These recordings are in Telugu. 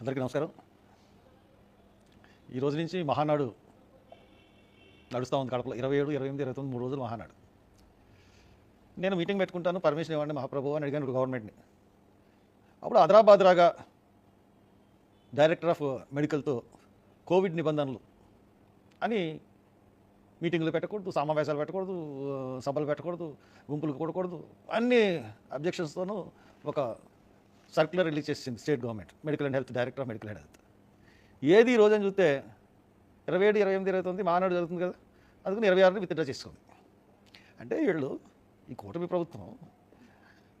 అందరికీ నమస్కారం. ఈరోజు నుంచి మహానాడు నడుస్తూ ఉంది కడపలో. ఇరవై ఏడు ఇరవై ఎనిమిది ఇరవై తొమ్మిది మూడు రోజులు మహానాడు. నేను మీటింగ్ పెట్టుకుంటాను పర్మిషన్ ఇవ్వండి మహాప్రభు అని అడిగాను గవర్నమెంట్ని. అప్పుడు అదరాబాద్రాగా డైరెక్టర్ ఆఫ్ మెడికల్తో కోవిడ్ నిబంధనలు అని మీటింగ్లు పెట్టకూడదు సమావేశాలు పెట్టకూడదు సభలు పెట్టకూడదు గుంపులు కూడకూడదు అన్ని అబ్జెక్షన్స్తోనూ ఒక సర్క్యులర్ రిలీజ్ చేసింది state government medical and health director of medical and health. ఏది ఈ రోజని చూస్తే ఇరవై ఏడు ఇరవై ఎనిమిది ఇరవై తొమ్మిది మానాడు జరుగుతుంది కదా అందుకని ఇరవై ఆరుని విత్డ్రా చేసుకుంది. అంటే వీళ్ళు ఈ కూటమి ప్రభుత్వం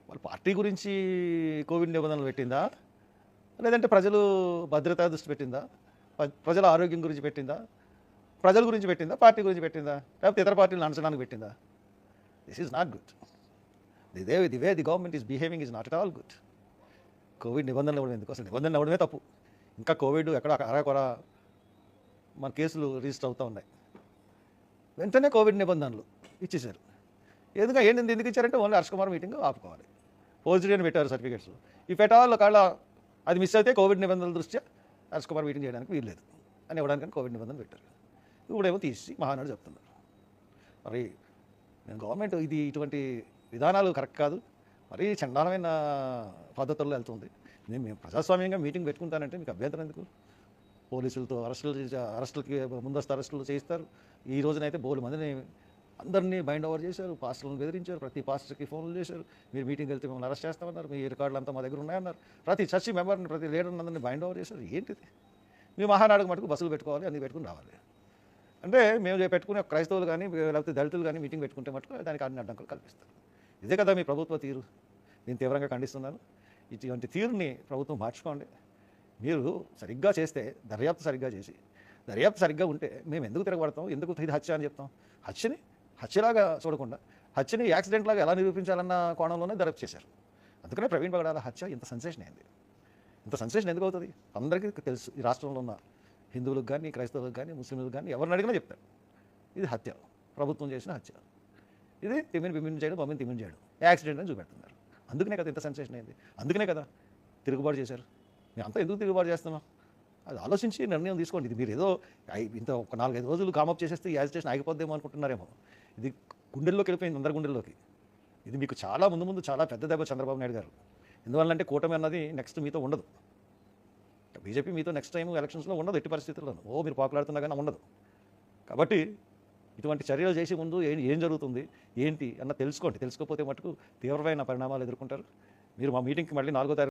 వాళ్ళ పార్టీ గురించి కోవిడ్ నిబంధనలు పెట్టిందా? లేదంటే ప్రజలు భద్రతా దృష్టి పెట్టిందా? ప్రజల ఆరోగ్యం గురించి పెట్టిందా? ప్రజల గురించి పెట్టిందా? పార్టీ గురించి పెట్టిందా? లేకపోతే ఇతర పార్టీలను అంచడానికి పెట్టిందా? This is not good the they the way the government is behaving is not at all good covid నిబంధనలు ఇవ్వడం ఎందుకు అసలు నిబంధనలు ఇవ్వడమే తప్పు. ఇంకా కోవిడ్ ఎక్కడ అరకొర మన కేసులు రిజిస్టర్ అవుతూ ఉన్నాయి. వెంటనే కోవిడ్ నిబంధనలు ఇచ్చేశారు. ఎందుకంటే ఏంటి ఎందుకు ఇచ్చారంటే ఓన్లీ హర్ష కుమార్ మీటింగ్ ఆపుకోవాలి. పాజిటివ్ అని పెట్టారు సర్టిఫికేట్స్. ఈ ఎట్ ఆల్ ఒకవేళ అది మిస్ అయితే కోవిడ్ నిబంధనల దృష్ట్యా హర్ష కుమార్ మీటింగ్ చేయడానికి వీల్లేదు అని ఇవ్వడానికి కోవిడ్ నిబంధనలు పెట్టారు. ఇప్పుడేమో తీసి మహానాడు చెప్తున్నారు. మరి నేను గవర్నమెంట్ ఇది ఇటువంటి విధానాలు కరెక్ట్ కాదు. మరీ చండాలమైన పద్ధతుల్లో వెళ్తుంది. నేను మేము ప్రజాస్వామ్యంగా మీటింగ్ పెట్టుకుంటానంటే మీకు అభ్యంతరం ఎందుకు? పోలీసులతో అరెస్టులు అరెస్టులకి ముందస్తు అరెస్టులు చేయిస్తారు. ఈ రోజునైతే బోలు మందిని అందరినీ బైండ్ ఓవర్ చేశారు పాస్టర్లను బెదిరించారు ప్రతి పాస్టర్కి ఫోన్లు చేశారు. మీరు మీటింగ్ వెళ్తే మిమ్మల్ని అరెస్ట్ చేస్తామన్నారు మీ రికార్డులు అంతా మా దగ్గర ఉన్నాయన్నారు. ప్రతి చర్చి మెంబర్ని ప్రతి లీడర్ని అందరినీ బైండ్ ఓవర్ చేశారు. ఏంటిది? మీ మహానాడుకు మటుకు బస్సులు పెట్టుకోవాలి అన్ని పెట్టుకుని రావాలి. అంటే మేము పెట్టుకునే క్రైస్తవులు కానీ లేకపోతే దళితులు కానీ మీటింగ్ పెట్టుకుంటే మటుకు దానికి అన్ని అడ్డంకులు కల్పిస్తారు. ఇదే కదా మీ ప్రభుత్వ తీరు. నేను తీవ్రంగా ఖండిస్తున్నాను. ఇటువంటి తీరుని ప్రభుత్వం మార్చుకోండి. మీరు సరిగ్గా చేస్తే దర్యాప్తు సరిగ్గా చేసి దర్యాప్తు సరిగ్గా ఉంటే మేము ఎందుకు తిరగబడతాం? ఎందుకు ఇది హత్య అని చెప్తాం? హత్యని హత్యలాగా చూడకుండా హత్యని యాక్సిడెంట్ లాగా ఎలా నిరూపించాలన్న కోణంలోనే దర్యాప్తు చేశారు. అందుకనే ప్రవీణ్ పగడాల హత్య ఇంత సెన్సేషన్ అయింది. ఇంత సెన్సేషన్ ఎందుకు అవుతుంది? అందరికీ తెలుసు ఈ రాష్ట్రంలో ఉన్న హిందువులకు కానీ క్రైస్తవులకు కానీ ముస్లింలకు కానీ ఎవరిని అడిగినా చెప్తారు. ఇది హత్య. ప్రభుత్వం చేసిన హత్య. ఇది తిమ్మిని బిమ్మిని చేయడం మమ్మీని తిమ్మిని చేయడం. యాక్సిడెంట్ అని చూపెడుతున్నారు. అందుకనే కదా ఇంత సెన్సేషన్ అయింది. అందుకనే కదా తిరుగుబాటు చేశారు. మేము అంతా ఎందుకు తిరుగుబాటు చేస్తున్నాం? అది ఆలోచించి నిర్ణయం తీసుకోండి. ఇది మీరు ఏదో ఇంత ఒక నాలుగైదు రోజులు కామప్ చేసేస్తే ఈ యాజిటేషన్ ఆగిపోద్దేమో అనుకుంటున్నారేమో. ఇది గుండెల్లోకి వెళ్ళిపోయింది అందరి గుండెల్లోకి. ఇది మీకు చాలా ముందు ముందు చాలా పెద్ద దెబ్బ చంద్రబాబు నాయుడు గారు. ఎందువల్లంటే కూటమి అన్నది నెక్స్ట్ మీతో ఉండదు. బీజేపీ మీతో నెక్స్ట్ టైం ఎలక్షన్స్లో ఉండదు ఎట్టి పరిస్థితుల్లో ఓ మీరు పాకులాడుతున్నా కానీ ఉండదు. కాబట్టి ఇటువంటి చర్యలు చేసే ముందు ఏం ఏం జరుగుతుంది? ఏంటి? అన్న తెలుసుకోండి. తెలుసుకోకపోతే మటుకు తీవ్రమైన పరిణామాలు ఎదుర్కొంటారు. మీరు మా మీటింగ్కి మళ్ళీ నాలుగో తారీఖు